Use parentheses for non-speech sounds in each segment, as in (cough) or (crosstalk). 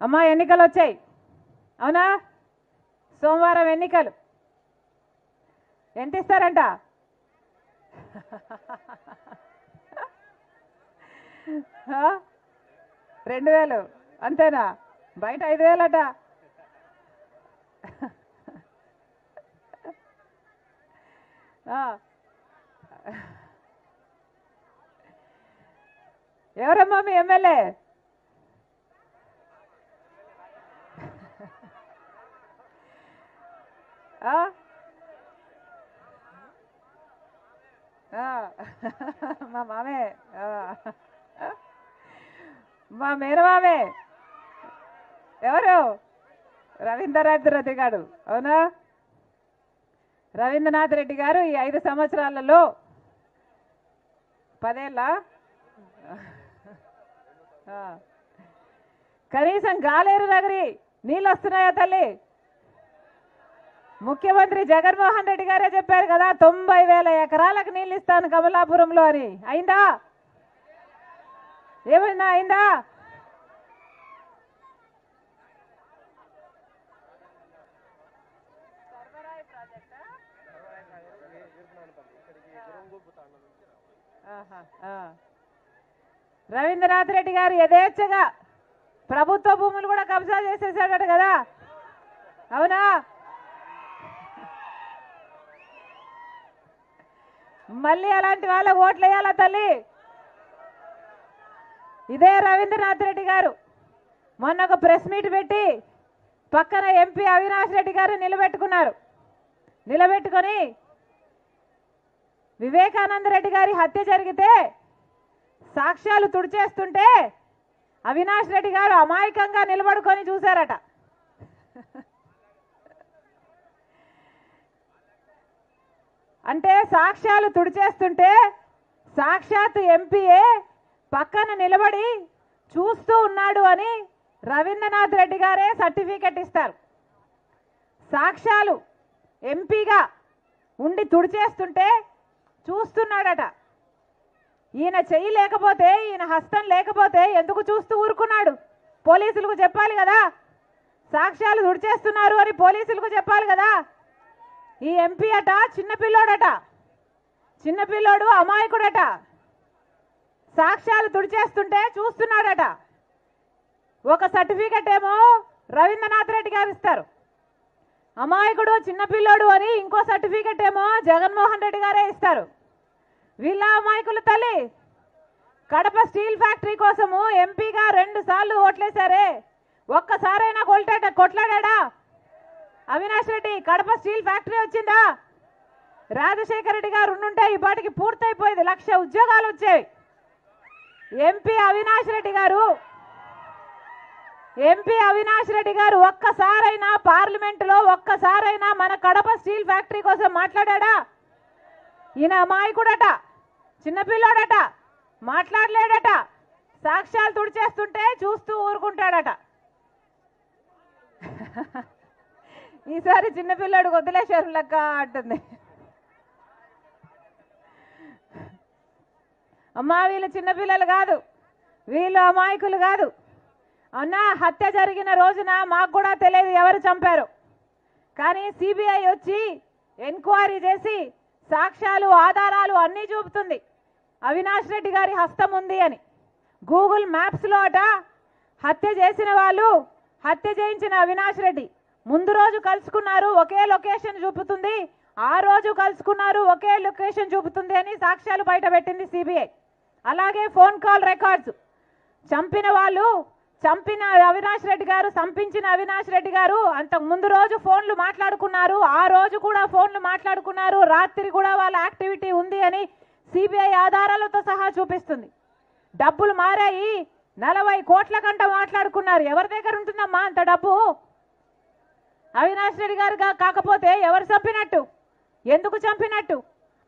అమ్మా ఎన్నికలు వచ్చాయి అవునా? సోమవారం ఎన్నికలు. ఎంత ఇస్తారంట రెండు వేలు. అంతేనా? బయట ఐదు వేలట. ఎవరమ్మా మీ ఎమ్మెల్యే ఆ? ఆ. (laughs) మా మామే. మా మేనమామే. ఎవరు? రవీంద్రనాథ్ రెడ్డి గారు. అవునా? రవీంద్రనాథ్ రెడ్డి గారు ఈ ఐదు సంవత్సరాలలో పదేళ్ళ? ఆ. కనీసం గాలేరు నగరి నీళ్ళు వస్తున్నాయా తల్లి? ముఖ్యమంత్రి జగన్మోహన్ రెడ్డి గారే చెప్పారు కదా తొంభై వేల ఎకరాలకు నీళ్ళు ఇస్తాను కమలాపురంలో అని. అయిందా? ఏమైందా? అయిందా? రవీంద్రనాథ్ రెడ్డి గారు యథేచ్ఛగా ప్రభుత్వ భూములు కూడా కబ్జా చేసేసాడట కదా. అవునా? మళ్ళీ అలాంటి వాళ్ళ ఓట్లు వేయాలా తల్లి? ఇదే రవీంద్రనాథ్ రెడ్డి గారు. మొన్న ఒక ప్రెస్ మీట్ పెట్టి పక్కన ఎంపీ అవినాష్ రెడ్డి గారు నిలబెట్టుకున్నారు. నిలబెట్టుకొని వివేకానంద రెడ్డి గారి హత్య జరిగితే సాక్ష్యాలు తుడిచేస్తుంటే అవినాష్ రెడ్డి గారు అమాయకంగా నిలబడుకొని చూశారట. అంటే సాక్ష్యాలు తుడిచేస్తుంటే సాక్షాత్ ఎంపీఏ పక్కన నిలబడి చూస్తూ ఉన్నాడు అని రవీంద్రనాథ్ రెడ్డి గారే సర్టిఫికెట్ ఇస్తారు. సాక్ష్యాలు ఎంపీగా ఉండి తుడిచేస్తుంటే చూస్తున్నాడట. ఈయన చెయ్యి లేకపోతే ఈయన హస్తం లేకపోతే ఎందుకు చూస్తూ ఊరుకున్నాడు? పోలీసులకు చెప్పాలి కదా. సాక్ష్యాలు తుడిచేస్తున్నారు అని పోలీసులకు చెప్పాలి కదా. ఈ ఎంపీ అట చిన్నపిల్లోడట చిన్నపిల్లోడు అమాయకుడట. సాక్ష్యాలు తుడిచేస్తుంటే చూస్తున్నాడట. ఒక సర్టిఫికెట్ ఏమో రవీంద్రనాథ్ రెడ్డి గారు ఇస్తారు. అమాయకుడు చిన్నపిల్లోడు అని ఇంకో సర్టిఫికెట్ ఏమో జగన్మోహన్ రెడ్డి గారే ఇస్తారు. వీళ్ళ అమాయకుల తల్లి కడప స్టీల్ ఫ్యాక్టరీ కోసము ఎంపీగా రెండు సార్లు ఓట్లేశారే. ఒక్కసారైనా కొల్టాడ కొట్లాడా అవినాష్ రెడ్డి కడప స్టీల్ ఫ్యాక్టరీ వచ్చిందా? రాజశేఖర రెడ్డి గారు ఉండుంటే ఈ పాటికి లక్ష ఉద్యోగాలు వచ్చాయి ఎంపీ అవినాష్ రెడ్డి గారు ఎంపీ అవినాష్ రెడ్డి గారు ఒక్కసారైనా పార్లమెంటులో ఒక్కసారైనా మన కడప స్టీల్ ఫ్యాక్టరీ కోసం మాట్లాడా ఈయన అమాయకుడట చిన్నపిల్లోడట మాట్లాడలేడట. సాక్ష్యాలు తుడిచేస్తుంటే చూస్తూ ఊరుకుంటాడట. (laughs) ఈసారి చిన్నపిల్లాడు వదిలేశారు లెక్క అంటుంది. అమ్మా వీళ్ళు చిన్నపిల్లలు కాదు. వీళ్ళు అమాయకులు కాదు. అన్నా హత్య జరిగిన రోజున మాకు కూడా తెలియదు ఎవరు చంపారు. కానీ సిబిఐ వచ్చి ఎంక్వైరీ చేసి సాక్ష్యాలు ఆధారాలు అన్నీ చూపుతుంది. అవినాష్ రెడ్డి గారి హస్తం ఉంది అని. గూగుల్ మ్యాప్స్లో అట హత్య చేసిన వాళ్ళు హత్య చేయించిన అవినాష్ రెడ్డి. ముందు రోజు కలుసుకున్నారు ఒకే లొకేషన్ చూపుతుంది. ఆ రోజు కలుసుకున్నారు ఒకే లొకేషన్ చూపుతుంది అని సాక్ష్యాలు బయట పెట్టింది సిబిఐ అలాగే ఫోన్ కాల్ రికార్డ్స్. చంపిన వాళ్ళు చంపిన అవినాష్ రెడ్డి గారు చంపించిన అవినాష్ రెడ్డి గారు అంతకు ముందు రోజు ఫోన్లు మాట్లాడుకున్నారు ఆ రోజు కూడా ఫోన్లు మాట్లాడుకున్నారు రాత్రి కూడా వాళ్ళ యాక్టివిటీ ఉంది అని సిబిఐ ఆధారాలతో సహా చూపిస్తుంది. డబ్బులు మారాయి నలభై కోట్ల కంట మాట్లాడుకున్నారు. ఎవరి దగ్గర ఉంటుందమ్మా అంత డబ్బు? అవినాష్ రెడ్డి గారుగా కాకపోతే ఎవరు చంపినట్టు? ఎందుకు చంపినట్టు?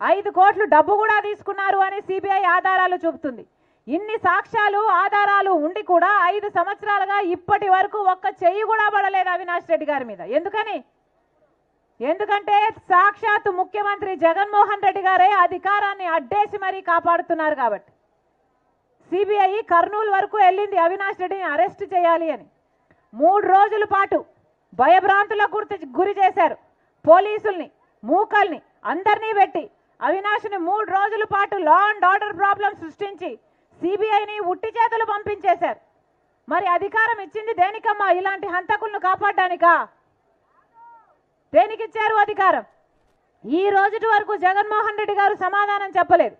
ఐదు కోట్లు డబ్బు కూడా తీసుకున్నారు అని సిబిఐ ఆధారాలు చూపుతుంది. ఇన్ని సాక్ష్యాలు ఆధారాలు ఉండి కూడా ఐదు సంవత్సరాలుగా ఇప్పటి వరకు ఒక్క చెయ్యి కూడా పడలేదు అవినాష్ రెడ్డి గారి మీద. ఎందుకని? ఎందుకంటే సాక్షాత్ ముఖ్యమంత్రి జగన్మోహన్ రెడ్డి గారే అధికారాన్ని అడ్డేసి మరీ కాపాడుతున్నారు కాబట్టి. సిబిఐ కర్నూలు వరకు వెళ్ళింది అవినాష్ రెడ్డిని అరెస్ట్ చేయాలి అని. మూడు రోజుల పాటు భయభ్రాంతులకు గుర్తు గురి చేశారు. పోలీసుల్ని మూకల్ని అందరినీ పెట్టి అవినాష్ని మూడు రోజుల పాటు లా అండ్ ఆర్డర్ ప్రాబ్లం సృష్టించి సిబిఐని ఉట్టి చేతులు పంపించేశారు. మరి అధికారం ఇచ్చింది దేనికమ్మా? ఇలాంటి హంతకులను కాపాడడానికా? దేనికిచ్చారు అధికారం? ఈ రోజుటి వరకు జగన్మోహన్ రెడ్డి గారు సమాధానం చెప్పలేదు.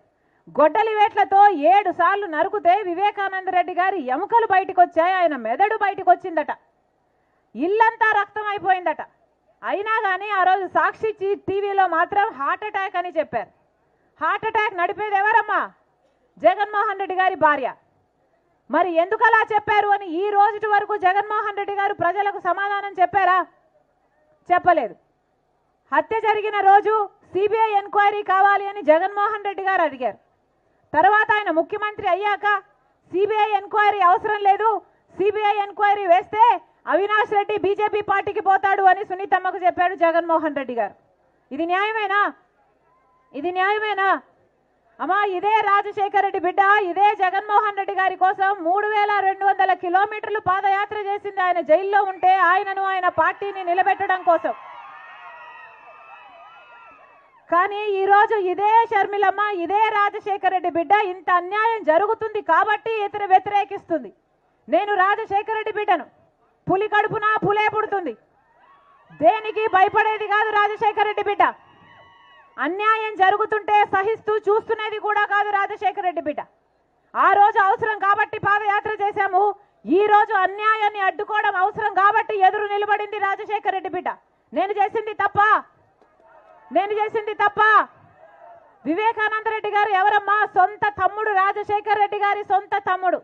గొడ్డలి వేట్లతో ఏడు సార్లు నరుకుతే వివేకానంద రెడ్డి గారి ఎముకలు బయటకు వచ్చాయి ఆయన మెదడు బయటకు వచ్చిందట ఇల్లంతా రక్తం అయిపోయిందట. అయినా కానీ ఆ రోజు సాక్షి టీవీలో మాత్రం హార్ట్ అటాక్ అని చెప్పారు. హార్ట్ అటాక్ నడిపేది ఎవరమ్మా? జగన్మోహన్ రెడ్డి గారి భార్య. మరి ఎందుకు అలా చెప్పారు అని ఈ రోజుటి వరకు జగన్మోహన్ రెడ్డి గారు ప్రజలకు సమాధానం చెప్పారా? చెప్పలేదు. హత్య జరిగిన రోజు సిబిఐ ఎంక్వైరీ కావాలి అని జగన్మోహన్ రెడ్డి గారు అడిగారు. తర్వాత ఆయన ముఖ్యమంత్రి అయ్యాక సిబిఐ ఎంక్వైరీ అవసరం లేదు. సిబిఐ ఎంక్వైరీ వేస్తే అవినాష్ రెడ్డి బీజేపీ పార్టీకి పోతాడు అని సునీతమ్మకు చెప్పాడు జగన్మోహన్ రెడ్డి గారు. ఇది న్యాయమేనా? ఇది న్యాయమేనా? అమ్మా ఇదే రాజశేఖర రెడ్డి బిడ్డ ఇదే జగన్మోహన్ రెడ్డి గారి కోసం మూడు వేల రెండు వందల కిలోమీటర్లు పాదయాత్ర చేసింది ఆయన జైల్లో ఉంటే ఆయనను ఆయన పార్టీని నిలబెట్టడం కోసం. కానీ ఈరోజు ఇదే షర్మిలమ్మ ఇదే రాజశేఖర రెడ్డి బిడ్డ ఇంత అన్యాయం జరుగుతుంది కాబట్టి ఇతర వ్యతిరేకిస్తుంది. నేను రాజశేఖర రెడ్డి బిడ్డను. పులి కడుపున పులే పుడుతుంది. దేనికి భయపడేది కాదు రాజశేఖర రెడ్డి బిడ్డ. అన్యాయం జరుగుతుంటే సహిస్తూ చూస్తున్నది కూడా కాదు రాజశేఖర రెడ్డి బిడ్డ. ఆ రోజు అవసరం కాబట్టి పాదయాత్ర చేశాము. ఈ రోజు అన్యాయాన్ని అడ్డుకోవడం అవసరం కాబట్టి ఎదురు నిలబడింది రాజశేఖర రెడ్డి బిడ్డ. నేను చేసింది తప్ప నేను చేసింది తప్ప. వివేకానంద రెడ్డి గారు ఎవరమ్మా? సొంత తమ్ముడు రాజశేఖర రెడ్డి గారి సొంత తమ్ముడు.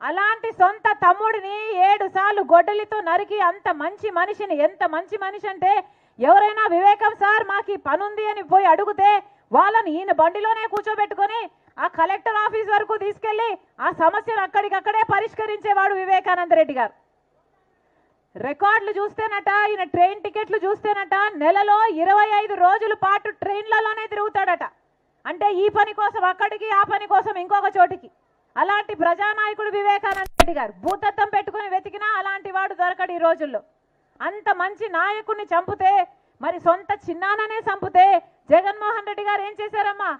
అలాంటి సొంత తమ్ముడిని ఏడు సార్లు గొడ్డలితో నరికి అంత మంచి మనిషిని ఎంత మంచి మనిషి అంటే ఎవరైనా వివేకం సార్ మాకు ఈ పనుంది అని పోయి అడిగితే వాళ్ళని ఈయన బండిలోనే కూర్చోబెట్టుకొని ఆ కలెక్టర్ ఆఫీస్ వరకు తీసుకెళ్ళి ఆ సమస్యను అక్కడికక్కడే పరిష్కరించేవాడు వివేకానంద రెడ్డి గారు. రికార్డులు చూస్తేనట ఈయన ట్రైన్ టికెట్లు చూస్తేనట నెలలో ఇరవై ఐదు రోజుల పాటు ట్రైన్లలోనే తిరుగుతాడట. అంటే ఈ పని కోసం అక్కడికి ఆ పని కోసం ఇంకొక చోటికి. అలాంటి ప్రజానాయకుడు వివేకానంద రెడ్డి గారు భూతత్వం పెట్టుకుని వెతికినా అలాంటి వాడు దొరకడు ఈ రోజుల్లో. అంత మంచి నాయకుడిని చంపితే మరి సొంత చిన్నాననే చంపితే జగన్మోహన్ రెడ్డి గారు ఏం చేశారమ్మా?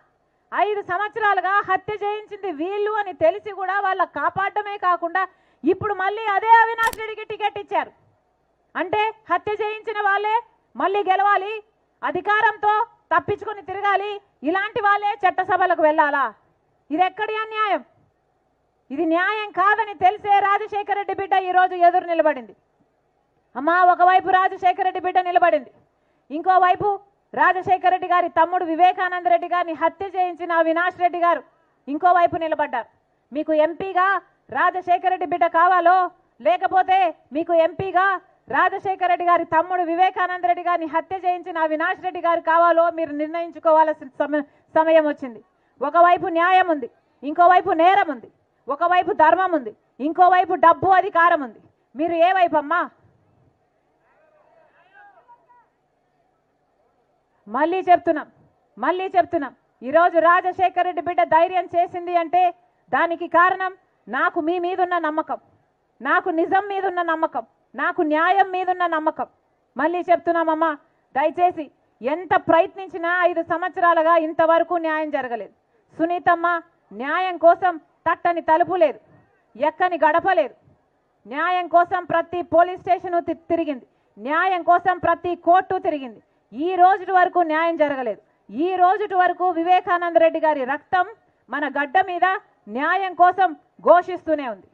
ఐదు సంవత్సరాలుగా హత్య చేయించింది వీళ్ళు అని తెలిసి కూడా వాళ్ళ కాపాడమే కాకుండా ఇప్పుడు మళ్ళీ అదే అవినాష్ రెడ్డికి టికెట్ ఇచ్చారు. అంటే హత్య చేయించిన వాళ్ళే మళ్ళీ గెలవాలి అధికారంతో తప్పించుకొని తిరగాలి ఇలాంటి వాళ్ళే చట్టసభలకు వెళ్ళాలా? ఇది ఎక్కడి అన్యాయం? ఇది న్యాయం కాదని తెలిసే రాజశేఖర రెడ్డి బిడ్డ ఈరోజు ఎదురు నిలబడింది. అమ్మా ఒకవైపు రాజశేఖర రెడ్డి బిడ్డ నిలబడింది. ఇంకోవైపు రాజశేఖర రెడ్డి గారి తమ్ముడు వివేకానంద రెడ్డి గారిని హత్య చేయించిన అవినాష్ రెడ్డి గారు ఇంకోవైపు నిలబడ్డారు. మీకు ఎంపీగా రాజశేఖర రెడ్డి బిడ్డ కావాలో లేకపోతే మీకు ఎంపీగా రాజశేఖర రెడ్డి గారి తమ్ముడు వివేకానంద రెడ్డి గారిని హత్య చేయించిన అవినాష్ రెడ్డి గారు కావాలో మీరు నిర్ణయించుకోవాల్సిన సమ- సమయం వచ్చింది. ఒకవైపు న్యాయం ఉంది ఇంకోవైపు నేరం ఉంది. ఒకవైపు ధర్మం ఉంది ఇంకోవైపు డబ్బు అధికారం ఉంది. మీరు ఏ వైపు అమ్మా మళ్ళీ చెప్తున్నాం మళ్ళీ చెప్తున్నాం. ఈరోజు రాజశేఖర రెడ్డి బిడ్డ ధైర్యం చేసింది అంటే దానికి కారణం నాకు మీ మీదున్న నమ్మకం నాకు నిజం మీదున్న నమ్మకం నాకు న్యాయం మీదున్న నమ్మకం. మళ్ళీ చెప్తున్నామమ్మా దయచేసి ఎంత ప్రయత్నించినా ఐదు సంవత్సరాలుగా ఇంతవరకు న్యాయం జరగలేదు. సునీతమ్మ న్యాయం కోసం తట్టని తలుపు లేదు ఎక్కని గడప లేదు. న్యాయం కోసం ప్రతి పోలీస్ స్టేషన్ తిరిగింది. న్యాయం కోసం ప్రతి కోర్టు తిరిగింది. ఈ రోజుటి వరకు న్యాయం జరగలేదు. ఈ రోజుటి వరకు వివేకానంద రెడ్డి గారి రక్తం మన గడ్డ మీద న్యాయం కోసం ఘోషిస్తూనే ఉంది.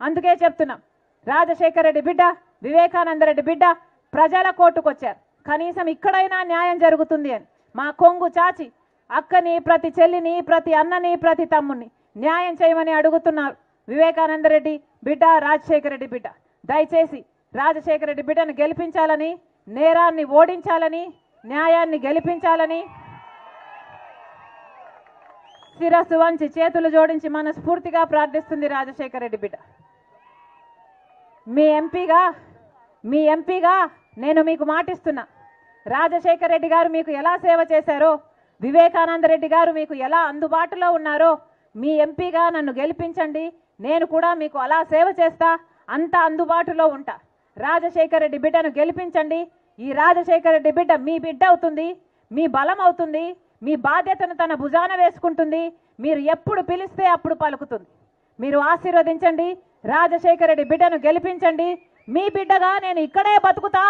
అందుకే చెప్తున్నాం రాజశేఖర రెడ్డి బిడ్డ వివేకానంద రెడ్డి బిడ్డ ప్రజల కోర్టుకొచ్చారు. కనీసం ఇక్కడైనా న్యాయం జరుగుతుంది అని. మా కొంగు చాచి అక్కని ప్రతి చెల్లిని ప్రతి అన్నని ప్రతి తమ్ముని న్యాయం చేయమని అడుగుతున్నారు వివేకానంద రెడ్డి బిడ్డ రాజశేఖర రెడ్డి బిడ్డ. దయచేసి రాజశేఖర రెడ్డి బిడ్డను గెలిపించాలని నేరాన్ని ఓడించాలని న్యాయాన్ని గెలిపించాలని శిరస్సు వంచి చేతులు జోడించి మనస్ఫూర్తిగా ప్రార్థిస్తుంది రాజశేఖర రెడ్డి బిడ్డ. మీ ఎంపీగా మీ ఎంపీగా నేను మీకు మాటిస్తున్నా. రాజశేఖర రెడ్డి గారు మీకు ఎలా సేవ చేశారో వివేకానంద రెడ్డి గారు మీకు ఎలా అందుబాటులో ఉన్నారో మీ ఎంపీగా నన్ను గెలిపించండి. నేను కూడా మీకు అలా సేవ చేస్తా. అంత అందుబాటులో ఉంటా. రాజశేఖర రెడ్డి బిడ్డను గెలిపించండి. ఈ రాజశేఖర రెడ్డి బిడ్డ మీ బిడ్డ అవుతుంది. మీ బలం అవుతుంది. మీ బాధ్యతను తన భుజాన వేసుకుంటుంది. మీరు ఎప్పుడు పిలిస్తే అప్పుడు పలుకుతుంది. మీరు ఆశీర్వదించండి. రాజశేఖర రెడ్డి బిడ్డను గెలిపించండి. మీ బిడ్డగా నేను ఇక్కడే బతుకుతా.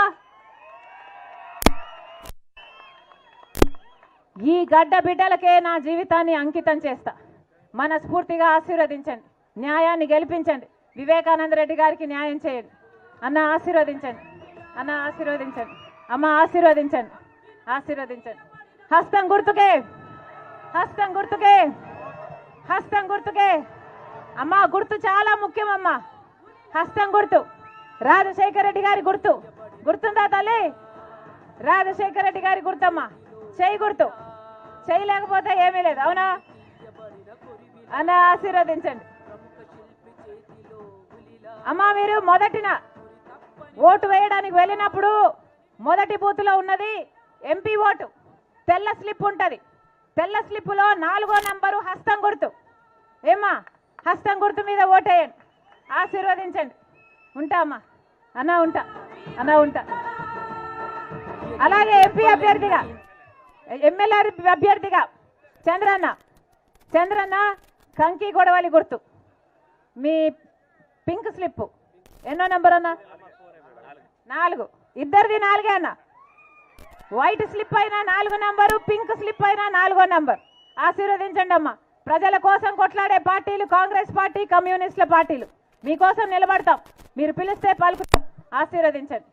ఈ గడ్డ బిడ్డలకే నా జీవితాన్ని అంకితం చేస్తా. మనస్ఫూర్తిగా ఆశీర్వదించండి. న్యాయాన్ని గెలిపించండి. వివేకానంద రెడ్డి గారికి న్యాయం చేయండి. అన్న ఆశీర్వదించండి. అన్న ఆశీర్వదించండి. అమ్మ ఆశీర్వదించండి. ఆశీర్వదించండి. హస్తం గుర్తుకే. హస్తం గుర్తుకే. హస్తం గుర్తుకే. అమ్మ గుర్తు చాలా ముఖ్యం అమ్మ. హస్తం గుర్తు. రాజశేఖర రెడ్డి గారి గుర్తు. గుర్తుందా తల్లి? రాజశేఖర రెడ్డి గారి గుర్తమ్మా. చేయి గుర్తు. చేయలేకపోతే ఏమీ లేదు. అవునా? అన్న ఆశీర్వదించండి. అమ్మా మీరు మొదటిన ఓటు వేయడానికి వెళ్ళినప్పుడు మొదటి బూత్లో ఉన్నది ఎంపీ ఓటు. తెల్ల స్లిప్ ఉంటుంది. తెల్ల స్లిప్పులో నాలుగో నంబరు హస్తం గుర్తు. ఏమ్మా హస్తం గుర్తు మీద ఓటేయండి. ఆశీర్వదించండి. ఉంటా అమ్మా. అన్నా ఉంటా. అన్నా ఉంటా. అలాగే ఎంపీ అభ్యర్థిగా ఎమ్మెల్యే అభ్యర్థిగా చంద్రన్న. చంద్రన్న కంకి గొడవలి గుర్తు. మీ పింక్ స్లిప్. ఎన్నో నెంబర్ అన్న? నాలుగు. ఇద్దరిది నాలుగే అన్న. వైట్ స్లిప్ అయినా నాలుగు నంబరు పింక్ స్లిప్ అయినా నాలుగో నంబర్. ఆశీర్వదించండి అమ్మా. ప్రజల కోసం కొట్లాడే పార్టీలు కాంగ్రెస్ పార్టీ కమ్యూనిస్టుల పార్టీలు. మీకోసం నిలబడతాం. మీరు పిలిస్తే పలుకుతాం. ఆశీర్వదించండి.